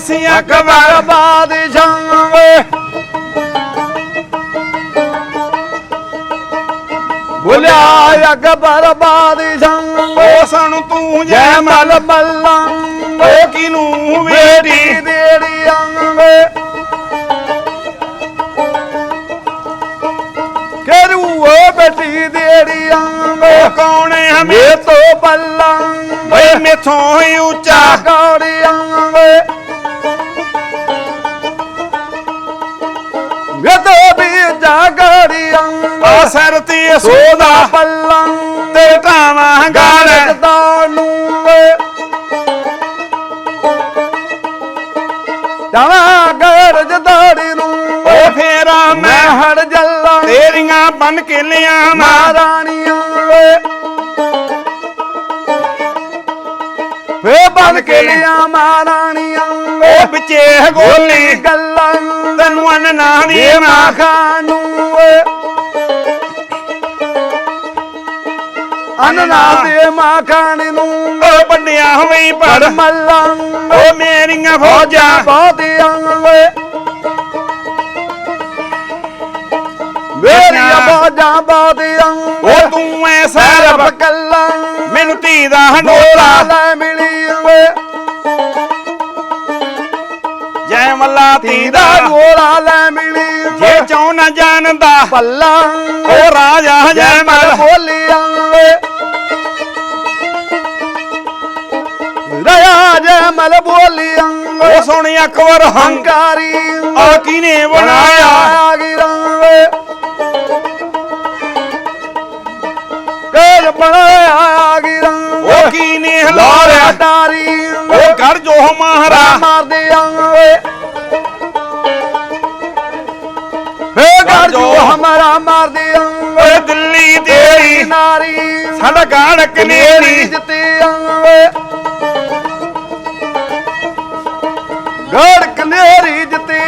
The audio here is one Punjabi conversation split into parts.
ਅਸੀਂ ਅਕਬਰ ਬਾਦਸ਼ਾਹ ਵੇ ਬੋਲਿਆ ਅਕਬਰ ਬਾਦਸ਼ਾਹ ਉਹ ਸਾਨੂੰ ਤੂੰ ਜੈ ਮਲ ਮੱਲਾਂ ਉਹ ਕਿਨੂੰ ਬੇਟੀ ਵੇਟੀ ਦੇੜੀਆਂ ਵੇ ਕਰੂ ਉਹ ਬੇਟੀ ਦੇੜੀਆਂ ਵੇ ਉਹ ਕੌਣ ਹੈ ਹਮੇ? ਮੇ ਤੋਂ ਬੱਲਾਂ ਓਏ ਮੇਥੋਂ ਹੀ ਉੱਚਾ। ਕਾੜੀਆਂ ਵੇ ਮੇ ਤੋਂ ਵੀ ਜਾਗੜੀਆਂ ਉਹ ਸਿਰ ਤੇ ਸੋਦਾ ਬੱਲਾਂ ਤੇ ਢਾਵਾਂ ਗਾਲ ਗਾਲਦਾ ਨੂੰ ਵੇ ਜਾਵਾਂ ਗਰਜ ਦਾੜੀ ਨੂੰ। ਉਹ ਫੇਰਾ ਮੈਂ ਹੜ ਜੱਲਾਂ ਤੇਰੀਆਂ ਬਨ ਕੇ ਲਿਆਵਾਂ। ਮਹਾਰਾਣੀਆਂ ਵੇ ਬਨ ਕੇ ਲਿਆ ਮਹਾਰਾਣੀਆਂ। ਵੇ ਉਹ ਵਿੱਚੇ ਗੋਲੀ। ਗੱਲਾਂ ਤੈਨੂੰ ਅੰਨ ਨਾ ਦੇ ਮਾਖਾਂ ਨੂੰ ਅਨਨਾ ਦੇ ਮਾਖਾਂ ਨੂੰ ਉਹ ਵੱਡਿਆ ਹੋਈ ਪਰ ਮੱਲਾਂ। ਉਹ ਮੇਰੀਆਂ ਫੌਜਾਂ। ਬਹੁਤੀਆਂ ਵੇ ਮੇਰੀਆਂ ਬਾਜਾਂ ਬਹੁਤੀਆਂ ਉਹ ਤੂੰ ਐ ਸਰਬ ਕੱਲਾਂ। ਮੈਨੂੰ ਧੀ ਦਾ ਹੰਡੋਲਾ। ਲੈ ਮਿਲੀ ਵੇ ਮੱਲਾ ਧੀ ਦਾ ਦਾ ਢੋਲਾ ਲੈ ਮਿਲੀ ਜੇ ਚੌ ਨਾ ਜਾਣਦਾ ਪੱਲਾ ਉਹ ਰਾਜਾ ਜੈ ਮਲ ਬੋਲੀਆਂ ਰਿਆ ਜੈ ਮਲ ਬੋਲੀਆਂ ਉਹ ਸੁਣ ਅਕਬਰ ਹੰਕ ਹੰਕਾਰੀ ਆ ਕਿਨੇ ਬਣਾਇਆ? ਗਿਰਾਂ ਕੇਜ ਬਣਾਇਆ ਗਿਰਾਂ ਉਹ ਕਿਨੇ ਲਾਰਿਆ ਹਲਾਰਿਆ ਡਾਰੀ ਉਹ ਕਰ ਜੋ ਮਹਾਰਾ ਮਾਰਦੇ ਵੇ ਮਾਰਦੇ ਓਏ ਦਿੱਲੀ ਤੇਰੀ ਨਾਰੀ ਸਾਡਾ ਗਾੜ ਕਨੇਰੀ ਜਿੱਤੇ ਵੇ ਗੜ ਕਨੇਰੀ ਜਿੱਤੇ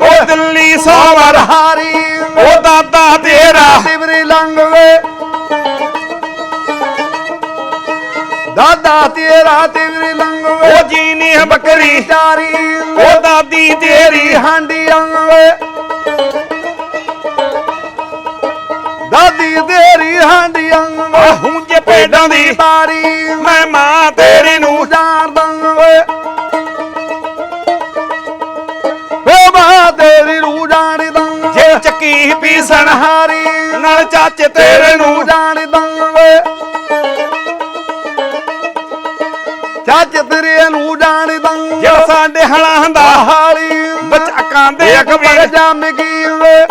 ਉਹ ਦਿੱਲੀ ਸੋਵਰ। ਹਾਰੀ। ਉਹ ਦਾਦਾ ਤੇਰਾ। ਤਿਵਰੀ ਲੰਗ ਵੇ। ਦਾਦਾ ਤੇਰਾ ਤਿਵਰੀ ਲੰਗ ਉਹ ਜੀਨੀ ਬੱਕਰੀ। ਚਾਰੀ। ਉਹ ਦਾਦੀ ਤੇਰੀ। ਹਾਂਡੀਆਂ ਵੇ। ਦਾਦੀ ਤੇਰੀ ਹਾਂਡੀਆਂ। ਉਹ ਹੁੰਜੇ ਪੇਡਾਂ ਦੀ। ਬਾਰੀ। ਮੈਂ ਮਾਂ ਤੇਰੀ ਨੂੰ। ਜਾਣਦਾ ਵੇ ਮਾਂ ਤੇਰੀ ਨੂੰ ਜਾਣਦਾ। ਜੇ ਚੱਕੀ ਪੀਸਣ। ਹਾਰੀ। ਨਾਲ ਚਾਚੇ ਤੇਰੇ ਨੂੰ। ਜਾਣਦਾ ਵੇ ਚੱਜ ਤੇਰੇ ਨੂੰ ਜਾਣਦਾ। ਜੇ ਸਾਡੇ ਹਲਾਂ ਦਾ। ਹਾਲੀ। ਬਚਕਾਂ ਦੇ ਅਕਬਰ ਜੰਮ ਵੇ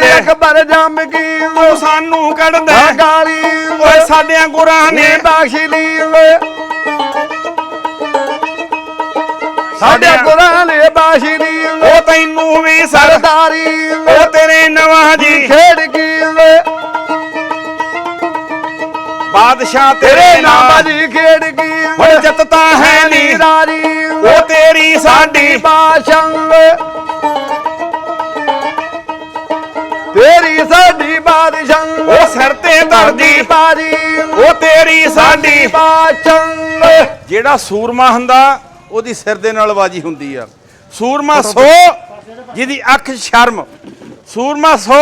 ਦੇ ਅਕਬਰ ਜੰਮ ਵੇ ਉਹ ਸਾਨੂੰ ਕੱਢਦਾ ਗਾਲੀ ਓਏ। ਸਾਡਿਆਂ ਗੁਰਾਂ ਨੇ। ਨੇ ਬਖਸ਼ ਲਈ ਵੇ ਸਾਡੇ ਗੁਰਾਂ ਨੇ ਬਖਸ਼ ਲਈ ਵੇ ਉਹ ਤੈਨੂੰ ਵੀ ਸਰ ਸਰਦਾਰੀ ਉਹ ਤੇਰੇ ਨਵਾਜੀ ਖੇਡ ਗਈ ਵੇ ਬਾਦਸ਼ਾਹ ਤੇਰੇ ਨਾਮ ਦੀ ਖੇਡ ਗਈ ਹੁਣ ਜਿੱਤ ਤਾਂ ਹੈ ਨਹੀਂ ਰਾਰੀ ਉਹ ਤੇਰੀ ਸਾਡੀ ਬਾਸ਼ਾਂ ਬਾਦਸ਼ਾਹ ਉਹ ਸਿਰ ਤੇ ਧਰਦੀ ਬਾਜੀ ਉਹ ਤੇਰੀ ਸਾਡੀ ਬਾਸ਼ਾਂ ਜਿਹੜਾ ਸੂਰਮਾ ਹੁੰਦਾ ਉਹਦੀ ਸਿਰ ਦੇ ਨਾਲ ਬਾਜੀ ਹੁੰਦੀ ਆ। ਸੂਰਮਾ ਸੋ ਜਿਹਦੀ ਅੱਖ ਸ਼ਰਮ। ਸੂਰਮਾ ਸੋ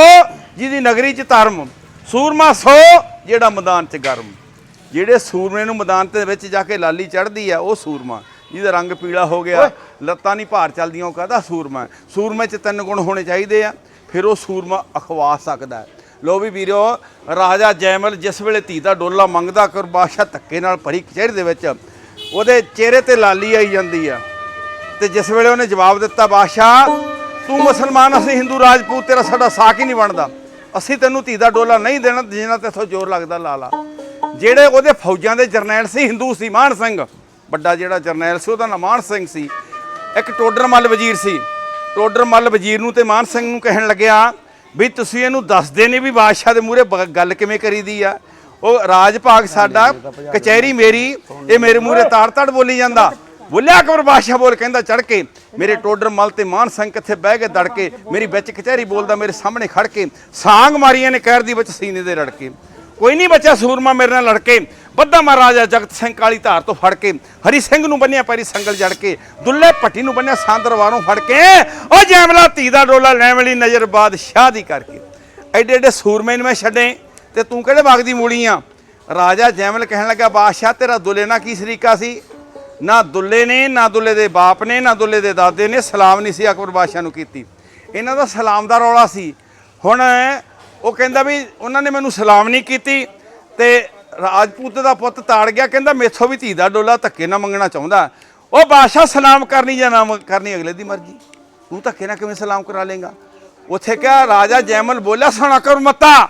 ਜਿਹਦੀ ਨਗਰੀ ਚ ਧਰਮ। ਸੂਰਮਾ ਸੋ ਜਿਹੜਾ ਮੈਦਾਨ ਚ ਗਰਮ। ਜਿਹੜੇ ਸੂਰਮੇ ਨੂੰ ਮੈਦਾਨ ਦੇ ਵਿੱਚ ਜਾ ਕੇ ਲਾਲੀ ਚੜਦੀ ਆ ਉਹ ਸੂਰਮਾ। ਜਿਹਦਾ ਰੰਗ ਪੀਲਾ ਹੋ ਗਿਆ ਲੱਤਾਂ ਨਹੀਂ ਭਾਰ ਚੱਲਦੀਆਂ ਉਹ ਕਹਦਾ ਸੂਰਮਾ। ਸੂਰਮੇ ਚ ਤਿੰਨ ਗੁਣ ਹੋਣੇ ਚਾਹੀਦੇ ਆ ਫਿਰ ਉਹ ਸੂਰਮਾ ਅਖਵਾ ਸਕਦਾ ਹੈ। ਲੋ ਵੀ ਵੀਰੋ, ਰਾਜਾ ਜੈਮਲ ਜਿਸ ਵੇਲੇ ਧੀ ਦਾ ਡੋਲਾ ਮੰਗਦਾ ਕਰ ਬਾਦਸ਼ਾਹ ਧੱਕੇ ਨਾਲ ਭਰੀ ਕਚਹਿਰੀ ਦੇ ਵਿੱਚ, ਉਹਦੇ ਚਿਹਰੇ ਤੇ ਲਾਲੀ ਆਈ ਜਾਂਦੀ ਆ। ਤੇ ਜਿਸ ਵੇਲੇ ਉਹਨੇ ਜਵਾਬ ਦਿੱਤਾ, ਬਾਦਸ਼ਾਹ, ਤੂੰ ਮੁਸਲਮਾਨ ਅਸੀਂ ਹਿੰਦੂ ਰਾਜਪੂਤ, ਤੇਰਾ ਸਾਡਾ ਸਾਕ ਹੀ ਨਹੀਂ ਬਣਦਾ। ਅਸੀਂ ਤੈਨੂੰ ਧੀ ਦਾ ਡੋਲਾ ਨਹੀਂ ਦੇਣਾ, ਜਿੰਨਾ ਤੇਥੋਂ ਜ਼ੋਰ ਲੱਗਦਾ ਲਾਲਾ ਜਿਹੜੇ ਉਹਦੇ ਫੌਜਾਂ ਦੇ ਜਰਨੈਲ ਸੀ, ਹਿੰਦੂ ਸੀ, ਮਾਨ ਸਿੰਘ। ਵੱਡਾ ਜਿਹੜਾ ਜਰਨੈਲ ਸੀ, ਉਹਦਾ ਨਾਮ ਮਾਨ ਸਿੰਘ ਸੀ। ਇੱਕ ਟੋਡਰ ਮੱਲ ਵਜ਼ੀਰ ਸੀ। ਟੋਡਰ ਮੱਲ ਵਜ਼ੀਰ ਨੂੰ ਤੇ ਮਾਨ ਸਿੰਘ ਨੂੰ ਕਹਿਣ ਲੱਗਿਆ ਵੀ ਤੁਸੀਂ ਇਹਨੂੰ ਦੱਸਦੇ ਨਹੀਂ ਵੀ ਬਾਦਸ਼ਾਹ ਦੇ ਮੂਹਰੇ ਬ- ਗੱਲ ਕਿਵੇਂ ਕਰੀਦੀ ਆ? ਉਹ ਰਾਜ ਭਾਗ ਸਾਡਾ ਕਚਹਿਰੀ ਮੇਰੀ ਇਹ ਮੇਰੇ ਮੂਹਰੇ ਤਾੜ ਤਾੜ ਬੋਲੀ ਜਾਂਦਾ। ਬੋਲਿਆ ਅਕਬਰ ਬਾਦਸ਼ਾਹ ਬੋਲ ਕਹਿੰਦਾ ਚੜ ਕੇ ਮੇਰੇ ਟੋਡਰ ਮਲ ਤੇ ਮਾਨ ਸਿੰਘ ਕਿੱਥੇ ਬਹਿ ਕੇ ਦੜ ਕੇ ਮੇਰੀ ਵਿੱਚ ਕਚਹਿਰੀ ਬੋਲਦਾ ਮੇਰੇ ਸਾਹਮਣੇ ਖੜ ਕੇ ਸਾਂਗ ਮਾਰੀਆਂ ਨੇ ਕਹਿਰ ਦੀ ਵਿੱਚ ਸੀਨੇ ਦੇ ਰੜ ਕੇ ਕੋਈ ਨਹੀਂ ਬਚਿਆ ਸੂਰਮਾ ਮੇਰੇ ਨਾਲ ਲੜ ਕੇ। ਬੱਧਾ ਮਹਾਰਾਜਾ ਜਗਤ ਸਿੰਘ ਕਾਲੀ ਧਾਰ ਤੋਂ ਫੜ ਕੇ, ਹਰੀ ਸਿੰਘ ਨੂੰ ਬੰਨਿਆ, ਪੈਰੀ ਸੰਗਲ ਜੜ ਕੇ, ਦੁੱਲੇ ਭੱਟੀ ਨੂੰ ਬੰਨਿਆ ਸਾਂਦਰਵਾਰੋਂ ਫੜ ਕੇ, ਉਹ ਜੈਮਲਾ ਧੀ ਦਾ ਡੋਲਾ ਲੈਣ ਵਾਲੀ ਨਜ਼ਰ ਬਾਦਸ਼ਾਹ ਦੀ ਕਰਕੇ। ਐਡੇ ਐਡੇ ਸੂਰਮੇ ਨੂੰ ਮੈਂ ਛੱਡੇ, ਤੇ ਤੂੰ ਕਿਹੜੇ ਬਾਗ ਦੀ ਮੂਲੀ ਆ? ਰਾਜਾ ਜੈਮਲ ਕਹਿਣ ਲੱਗਾ, ਬਾਦਸ਼ਾਹ, ਤੇਰਾ ਦੁੱਲੇ ਨਾਲ ਕੀ ਸਰੀਕਾ ਸੀ? ਨਾ ਦੁੱਲੇ ਨੇ, ਨਾ ਦੁੱਲੇ ਦੇ ਬਾਪ ਨੇ, ਨਾ ਦੁੱਲੇ ਦੇ ਦਾਦੇ ਨੇ, ਸਲਾਮ ਨਹੀਂ ਸੀ ਅਕਬਰ ਬਾਦਸ਼ਾਹ ਨੂੰ ਕੀਤੀ। ਇਹਨਾਂ ਦਾ ਸਲਾਮ ਦਾ ਰੌਲਾ ਸੀ। ਹੁਣ ਉਹ ਕਹਿੰਦਾ ਵੀ ਉਹਨਾਂ ਨੇ ਮੈਨੂੰ ਸਲਾਮ ਨਹੀਂ ਕੀਤੀ ਤੇ ਰਾਜਪੂਤ ਦਾ ਪੁੱਤ ਤਾੜ ਗਿਆ। ਕਹਿੰਦਾ ਮੇਥੋਂ ਵੀ ਧੀ ਦਾ ਡੋਲਾ ਧੱਕੇ ਨਾ ਮੰਗਣਾ ਚਾਹੁੰਦਾ। ਉਹ ਬਾਦਸ਼ਾਹ ਸਲਾਮ ਕਰਨੀ ਜਾਂ ਨਾ ਕਰਨੀ, ਅਗਲੇ ਦੀ ਮਰਜ਼ੀ। ਤੂੰ ਧੱਕੇ ਨਾ ਕਿਵੇਂ ਸਲਾਮ ਕਰਾ ਲੇਗਾ? ਉੱਥੇ ਕਿਹਾ, ਰਾਜਾ ਜੈਮਲ ਬੋਲਿਆ ਸੁਣਾ ਕਰ ਮੱਤਾ।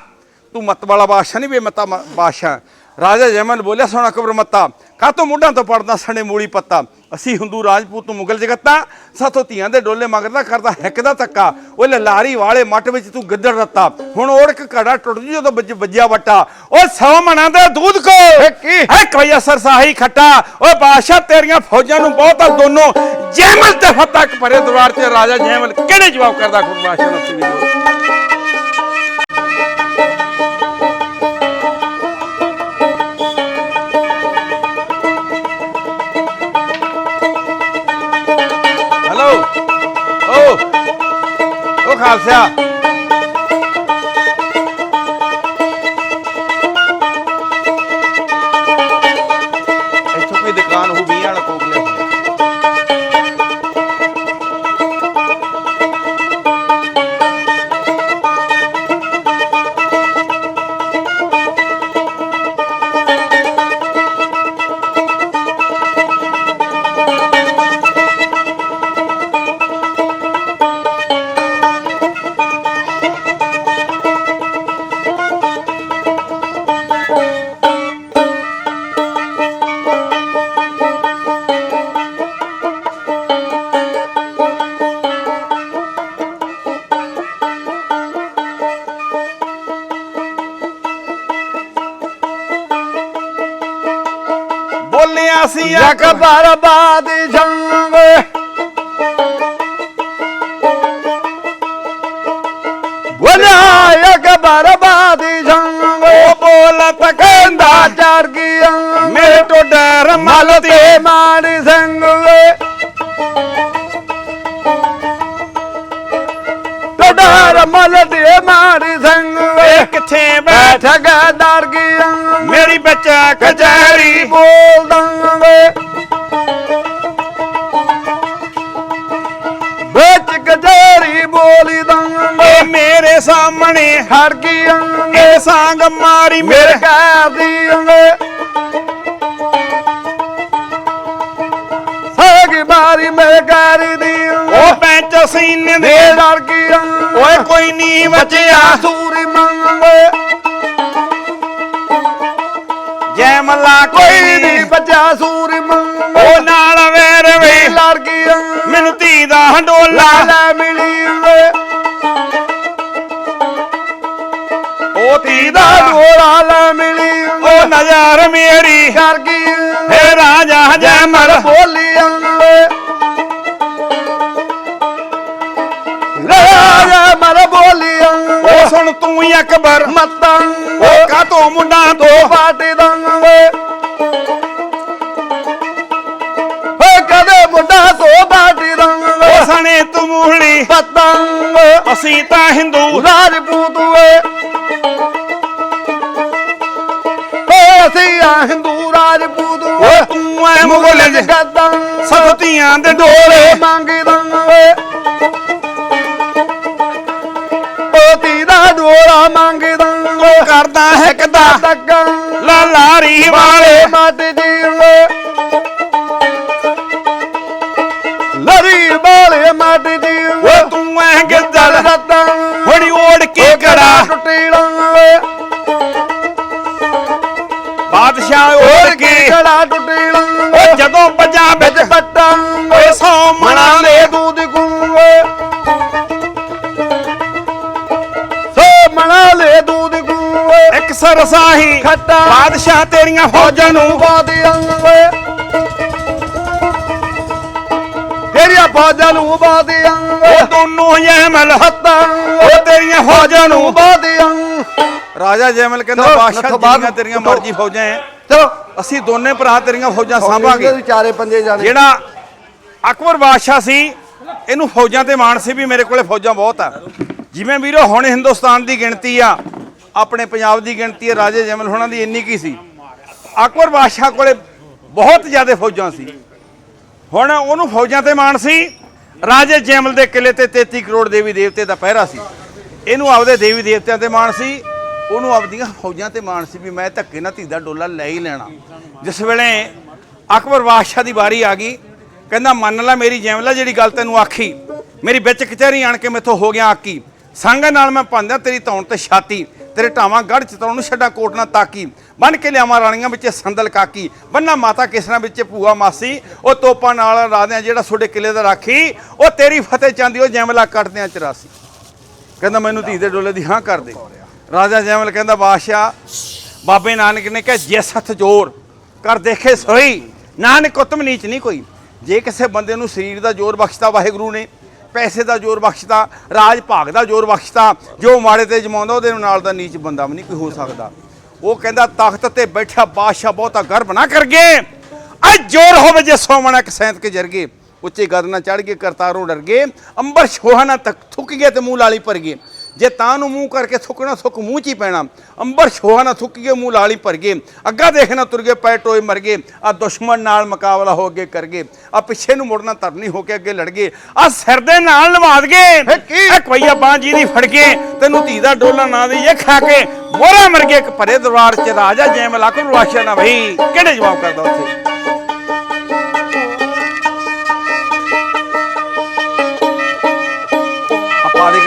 ਤੂੰ ਮਤ ਵਾਲਾ ਬਾਦਸ਼ਾਹ ਨਹੀਂ ਬੇਮਤਾ ਬਾਦਸ਼ਾਹ। ਰਾਜਾ ਜੈਮਲ ਬੋਲਿਆ ਸੋਣਾ ਕਬਰ ਮੱਤਾ। ਕਾਤੋਂ ਮੁੱਢਾਂ ਤੋਂ ਪੜਦਾ ਸਣੇ ਮੂਲੀ ਪੱਤਾ? ਅਸੀਂ ਹਿੰਦੂ ਰਾਜਪੂਤ ਨੂੰ ਮੁਗਲ ਜਗਤਾ ਸਾਥੋਂ ਧੀਆਂ ਦੇ ਡੋਲੇ ਮੰਗਦਾ ਕਰਦਾ ਹੈਕ ਦਾ ਧੱਕਾ। ਉਹ ਲਾਰੀ ਵਾਲੇ ਮੱਟ ਵਿੱਚ ਤੂੰ ਗਿੱਦੜ ਰੱਤਾ। ਹੁਣ ਓੜ ਕੇ ਘੜਾ ਟੁੱਟ ਜੂ ਜਦੋਂ ਵੱਜ- ਵੱਜਿਆ ਵਟਾ। ਉਹ ਸੌ ਮਣਾ ਦੇ ਦੂਧ ਕੋ। ਕੀ? ਹੈ ਕੋਈ ਅਸਰ ਸਾਹੀ ਖੱਟਾ। ਓਏ ਬਾਦਸ਼ਾਹ ਤੇਰੀਆਂ ਫੌਜਾਂ ਨੂੰ ਬਹੁਤ ਆ ਦੋਨੋਂ। ਜੈਮਲ ਤੇ ਫਤਕ ਭਰੇ ਦਰਬਾਰ ਤੇ ਰਾਜਾ ਜੈਮਲ ਕਿਹੜੇ ਜਵਾਬ ਕਰਦਾ ਖੁਦ ਬਾਦਸ਼ਾਹ ਨੂੰ? ਓ ਬੋਲਿਆ ਸੀ ਇੱਕ ਬਰਬਾਦ ਜੰਗ। ਬੋਲਿਆ ਇੱਕ ਬਰਬਾਦ ਜੰਗ। ਉਹ ਬੋਲਤ ਕਹਿੰਦਾ ਚੜ ਗਿਆ। ਮੇਰੇ ਤੋਂ ਡਰ ਮਲ ਤੇ ਸਿੰਘ। ਵੇ ਟਡਾਰ ਮਲ ਤੇ ਮਾਰ ਸਿੰਘ। ਕਿੱਥੇ ਬੈਠ ਕੇ ਡਰ ਗਿਆ। ਮੇਰੀ ਵਿੱਚ ਕਚਹਿਰੀ ਬੋਲਦਾ ਵੇ ਵਿੱਚ ਕਜੇਰੀ ਬੋਲੀ ਦਾਂਗੇ। ਮੇਰੇ ਸਾਹਮਣੇ ਖੜ ਗਿਆ ਇਹ ਸਾਂਗ ਮਾਰੀ ਮੇਰੇ ਮੇਰੇ ਕਹਿ ਦੀਂਗੇ ਸਾਗੀ ਮਾਰੀ ਮੇਰੇ ਕਰ ਦੀਂਗੇ ਉਹ ਪੈਂਚ ਸੀਨੇ ਦੇ। ਦੇ ਡਰ ਗਿਆ ਓਏ ਕੋਈ ਨਹੀਂ ਬਚਿਆ ਸੂਰੀ ਮੰਗੇ ਜੈ ਮੱਲਾ ਕੋਈ ਨਹੀਂ ਨਹੀਂ ਬੱਚਾ ਸੂਰੀ ਮੰਗੇ ਉਹ ਨਾਲ ਵੇਰ ਵੇ ਲੜ ਗਿਆ ਮੈਨੂੰ ਧੀ ਦਾ ਹੰਡੋਲਾ। ਲਾਲਾ ਮਿਲੀ ਵੇ ਉਹ ਧੀ ਦਾ ਢੋਲਾ ਲਾ ਮਿਲੀ ਉਹ ਨਜ਼ਰ ਮੇਰੀ। ਕਰ ਗਈ ਹੈ ਰਾਜਾ ਜੈ ਮਰ ਬੋਲੀ ਅੰਗੇ ਰਾਜਾ ਮਰ ਬੋਲੀ ਉਹ ਸੁਣ ਤੂੰ ਅਕਬਰ। ਮਤਾਂ ਉਹ ਕਾਤੋਂ ਮੁੰਡਾ ਦੋ ਤੋਂ? ਪਾਟੀ ਦੰਗੇ ਓ ਕਦੇ ਮੁੰਡਾ ਦੋ ਪਾਟੀ ਦੰਗੇ ਸਣੇ ਤੂੰ ਮੂਹਲੀ ਪਤੰਗ ਅਸੀਂ ਤਾਂ ਹਿੰਦੂ। ਰਾਜਪੂਤ ਵੇ ਓ ਅਸੀਂ ਆ ਹਿੰਦੂ ਰਾਜਪੂਤ ਉਹ ਤੂੰ ਐ ਮੁਗਲ ਮੁਗਲ ਗੱਦਾਂ ਸਭ ਧੀਆਂ ਦੇ ਡੋਲੇ ਮੰਗਦਾ ਵੇ ਪੋਤੀ ਦਾ ਡੋਲਾ ਮੰਗਦਾ ਕਰਦਾ ਹੈ ਕਦਾ ਤੱਕਾਂ। ਲਾ ਲਾਰੀ ਵਾਲੇ। ਮੱਟ ਜੀਵੇ ਲਰੀ ਵਾਲੇ ਮੱਟ ਜੀਵੇ ਉਹ ਤੂੰ ਐ ਗਿੱਦੜ ਰਤਾਂ। ਹੁਣੀ ਓੜ ਕੇ ਕੜਾ ਟੁੱਟੀ ਲੰਗੇ। ਬਾਦਸ਼ਾਹ ਓੜ ਕੇ ਕੜਾ ਟੁੱਟੀ ਲੰਗੇ। ਉਹ ਜਦੋਂ ਪੰਜਾਬ ਵਿੱਚ ਸਰਸਾਹੀ ਖੱਟਾ। ਬਾਦਸ਼ਾਹ ਤੇਰੀਆਂ ਫੌਜਾਂ ਨੂੰ ਵਾਦੀ ਅੰਗੇ ਤੇਰੀਆਂ ਫੌਜਾਂ ਨੂੰ ਬਾਦਿਆਂ ਉਹ ਦੋਨੋਂ ਜੈਮਲ ਹੱਤਾਂ ਉਹ ਤੇਰੀਆਂ ਫੌਜਾਂ ਨੂੰ ਬਾਦਿਆਂ ਰਾਜਾ ਜੈਮਲ ਕਹਿੰਦਾ ਬਾਦਸ਼ਾਹ ਜਿਹੜੀਆਂ ਤੇਰੀਆਂ। ਮਰਜ਼ੀ ਫੌਜਾਂ ਐ। ਚਲੋ। ਅਸੀਂ ਦੋਨੇ ਭਰਾ ਤੇਰੀਆਂ ਫੌਜਾਂ ਸਾਂਭਾਂਗੇ। ਵਿਚਾਰੇ ਪੰਜੇ ਜਾਣੇ। ਜਿਹੜਾ ਅਕਬਰ ਬਾਦਸ਼ਾਹ ਸੀ ਇਹਨੂੰ ਫੌਜਾਂ ਤੇ ਮਾਣ ਸੀ ਵੀ ਮੇਰੇ ਕੋਲੇ ਫੌਜਾਂ ਬਹੁਤ ਆ। ਜਿਵੇਂ ਵੀਰੋ ਹੁਣ ਹਿੰਦੁਸਤਾਨ ਦੀ ਗਿਣਤੀ ਆ ਆਪਣੇ ਪੰਜਾਬ ਦੀ ਗਿਣਤੀ ਹੈ, ਰਾਜੇ ਜੈਮਲ ਹੁਣਾਂ ਦੀ ਇੰਨੀ ਕੀ ਸੀ? ਅਕਬਰ ਬਾਦਸ਼ਾਹ ਕੋਲੇ ਬਹੁਤ ਜ਼ਿਆਦਾ ਫੌਜਾਂ ਸੀ। ਹੁਣ ਉਹਨੂੰ ਫੌਜਾਂ ਤੇ ਮਾਣ ਸੀ। ਰਾਜੇ ਜੈਮਲ ਦੇ ਕਿਲੇ ਤੇ 33 ਕਰੋੜ ਦੇਵੀ ਦੇਵਤੇ ਦਾ ਪਹਿਰਾ ਸੀ। ਇਹਨੂੰ ਆਪਦੇ ਦੇਵੀ ਦੇਵਤਿਆਂ ਤੇ ਮਾਣ ਸੀ। ਉਹਨੂੰ ਆਪਦੀਆਂ ਫੌਜਾਂ ਤੇ ਮਾਣ ਸੀ ਵੀ ਮੈਂ ਧੱਕੇ ਨਾਲ ਧੀ ਦਾ ਡੋਲਾ ਲੈ ਹੀ ਲੈਣਾ। ਜਿਸ ਵੇਲੇ ਅਕਬਰ ਬਾਦਸ਼ਾਹ ਦੀ ਵਾਰੀ ਆ ਗਈ। ਕਹਿੰਦਾ, ਮੰਨ ਲੈ ਮੇਰੀ ਜੈਮਲਾ ਜਿਹੜੀ ਗੱਲ ਤੈਨੂੰ ਆਖੀ। ਮੇਰੀ ਵਿੱਚ ਕਚਹਿਰੀ ਆਣ ਕੇ ਮੈਥੋਂ ਹੋ ਗਿਆ ਆਕੀ। ਸੰਗ ਨਾਲ ਮੈਂ ਪਾਉਂਦਾ ਤੇਰੀ ਧੌਣ ਤੇ ਛਾਤੀ। ਤੇਰੇ ਢਾਵਾਂ ਗੜ ਚਤਾਉਣ ਨੂੰ ਛੱਡਾਂ ਕੋਟ ਨਾ ਤਾਕੀ। ਬਨ ਕੇ ਲਿਆਵਾਂ ਰਾਣੀਆਂ ਵਿੱਚ ਸੰਦਲ ਕਾਕੀ। ਬੰਨਾ ਮਾਤਾ ਕਿਸਨਾ ਵਿੱਚ ਭੂਆ ਮਾਸੀ। ਉਹ ਤੋਪਾਂ ਨਾਲ ਰਾਦਿਆਂ ਜਿਹੜਾ ਤੁਹਾਡੇ ਕਿਲੇ ਦਾ ਰਾਖੀ। ਉਹ ਤੇਰੀ ਫਤਿਹ ਚਾਂਦੀ, ਉਹ ਜੈਮਲਾ ਕੱਟਦਿਆਂ 84 ਕਹਿੰਦਾ ਮੈਨੂੰ ਧੀ ਦੇ ਡੋਲੇ ਦੀ ਹਾਂ ਕਰ ਦੇ। ਰਾਜਾ ਜੈਮਲ ਕਹਿੰਦਾ, ਬਾਦਸ਼ਾਹ, ਬਾਬੇ ਨਾਨਕ ਨੇ ਕਿਹਾ, ਜਿਸ ਹੱਥ ਜੋਰ ਕਰ ਦੇਖੇ ਸੋਈ। ਨਾਨਕ ਉਤਮ ਨੀਚ ਨਹੀਂ ਕੋਈ। ਜੇ ਕਿਸੇ ਬੰਦੇ ਨੂੰ ਸਰੀਰ ਦਾ ਜ਼ੋਰ ਬਖਸ਼ਤਾ ਵਾਹਿਗੁਰੂ ਨੇ ਪੈਸੇ ਦਾ ਜ਼ੋਰ ਬਖਸ਼ਤਾ ਰਾਜ ਭਾਗ ਦਾ ਜ਼ੋਰ ਬਖਸ਼ਤਾ ਜੋ ਮਾੜੇ ਤੇ ਜਮਾਉਂਦਾ, ਉਹਦੇ ਨਾਲ ਦਾ ਨੀਚ ਬੰਦਾ ਵੀ ਨਹੀਂ ਕੋਈ ਹੋ ਸਕਦਾ। ਉਹ ਕਹਿੰਦਾ, ਤਖਤ ਤੇ ਬੈਠਾ ਬਾਦਸ਼ਾਹ ਬਹੁਤਾ ਗਰਭ ਨਾ ਕਰਗੇ। ਅੱਜ ਜੋਰ ਹੋਵੇ ਜੇ ਸੋਮਣਾ ਇੱਕ ਸੈਂਤ ਕੇ ਜਰਗੇ। ਉੱਚੇ ਗਦ ਨਾਲ ਚੜ ਗਏ ਕਰਤਾਰੋਂ ਡਰ ਗਏ। ਅੰਬਰ ਛੋਹਣਾ ਤੱਕ ਥੁੱਕ ਗਏ ਤੇ ਮੂੰਹ ਲਾਲੀ ਭਰ ਗਏ। ਜੇ ਤਾਂ ਨੂੰ ਮੂੰਹ ਕਰਕੇ ਥੁੱਕਣਾ ਥੁੱਕ ਮੂੰਹ ਚ ਹੀ ਪੈਣਾ। ਅੰਬਰ ਛੋਹਣਾ ਥੁੱਕ ਗਏ ਮੂੰਹ ਲਾਲੀ ਭਰ ਗਏ ਅੱਗਾ ਦੇਖਣਾ ਤੁਰ ਗਏ ਪੈ ਟੋਏ ਮਰ ਗਏ ਆ ਦੁਸ਼ਮਣ ਨਾਲ ਮੁਕਾਬਲਾ ਹੋ ਅੱਗੇ ਕਰ ਗਏ ਆ ਪਿੱਛੇ ਨੂੰ ਮੁੜਨਾ ਤਰਨੀ ਹੋ ਕੇ ਅੱਗੇ ਲੜ ਗਏ ਆ ਸਿਰ ਦੇ ਨਾਲ ਨਵਾਦ ਗਏ ਇਹ ਕੋਈਆ ਬਾਂਹ ਜੀ ਦੀ ਫੜ ਕੇ ਤੈਨੂੰ ਧੀ ਦਾ ਡੋਲਾ ਨਾ ਦੇ ਇਹ ਖਾ ਕੇ ਮੋਰਾ ਮਰ ਗਏ ਇੱਕ ਭਰੇ ਦਰਬਾਰ ਚ ਰਾਜਾ ਜੈਮਲ ਆਕਰ ਵਾਸ਼ਾ ਨਾ ਭਈ ਕਿਹੜੇ ਜਵਾਬ ਕਰਦਾ ਉੱਥੇ? ਆਪਾਂ ਦੇ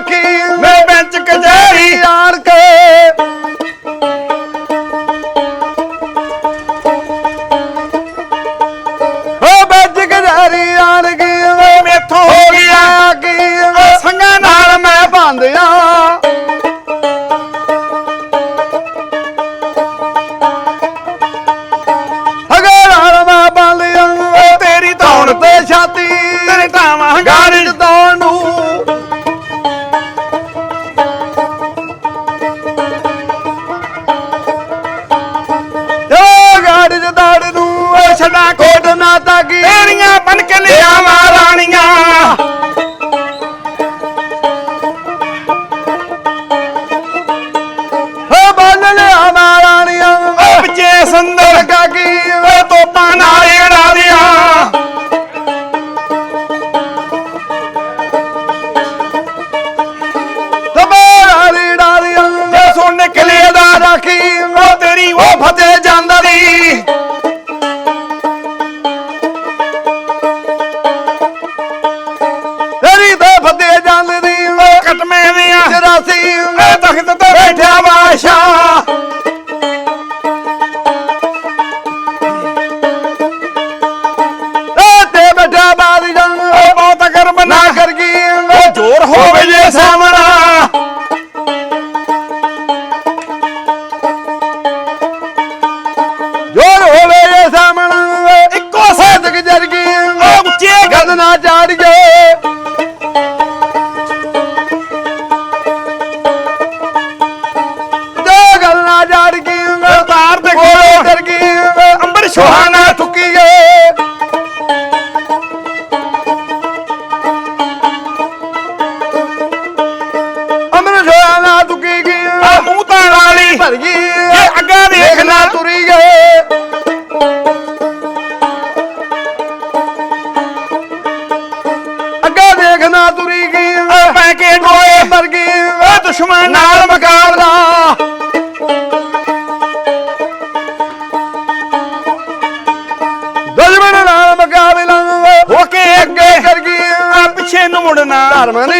ਤੈਨੂੰ ਮੈਂ ਬੈਂਚ ਕਚਹਿਰੀ ਯਾਰ ਕੇ ਮੁੜਨਾ ਧਰਮ